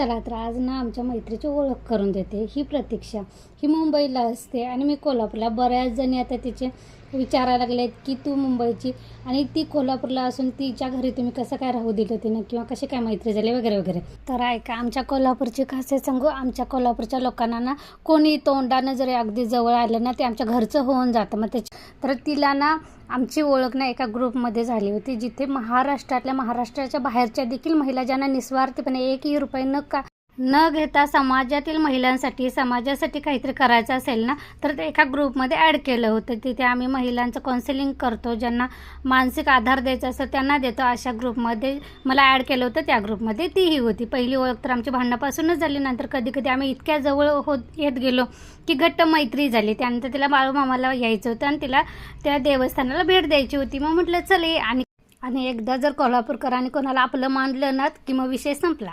चला तर आज ना आमच्या मैत्रीची ओळख करून देते. ही प्रतीक्षा. ही मुंबईला असते आणि मी कोल्हापूरला. बऱ्याच जणी आता तिचे विचारायला लागले आहेत की तू मुंबईची आणि ती कोल्हापूरला असून तिच्या घरी तुम्ही कसं काय राहू दिलं तिनं किंवा कशी काय मैत्री झाली वगैरे वगैरे? तर ऐका आमच्या कोल्हापूरची खासियत सांगू. आमच्या कोल्हापूरच्या लोकांना ना कोणी तोंडानं जरी अगदी जवळ आलं ना ते आमच्या घरचं होऊन जातं. मग त्याची तर तिला ना आमची ओळख ना एका ग्रुपमध्ये झाली होती जिथे महाराष्ट्रातल्या महाराष्ट्राच्या बाहेरच्या देखील महिला ज्यांना निस्वार्थपणे एकही रुपये न का? न घेता समाजातील महिलांसाठी समाजासाठी काहीतरी करायचं असेल ना तर ते एका ग्रुपमध्ये ॲड केलं होतं. तिथे आम्ही महिलांचं काउन्सिलिंग करतो ज्यांना मानसिक आधार द्यायचा असतो त्यांना देतो. अशा ग्रुपमध्ये मला ॲड केलं होतं. त्या ग्रुपमध्ये तीही होती. पहिली ओळख तर आमची भांडणापासूनच झाली. नंतर कधी कधी आम्ही इतक्या जवळ होत येत गेलो की घट्ट मैत्री झाली. त्यानंतर तिला बाळूमामाला यायचं होतं आणि तिला त्या देवस्थानाला भेट द्यायची होती. मग म्हटलं चल ये आणि आणि एकदा जर कोल्हापूरकरांनी कोणाला आपलं मानलं ना की मग विषय संपला.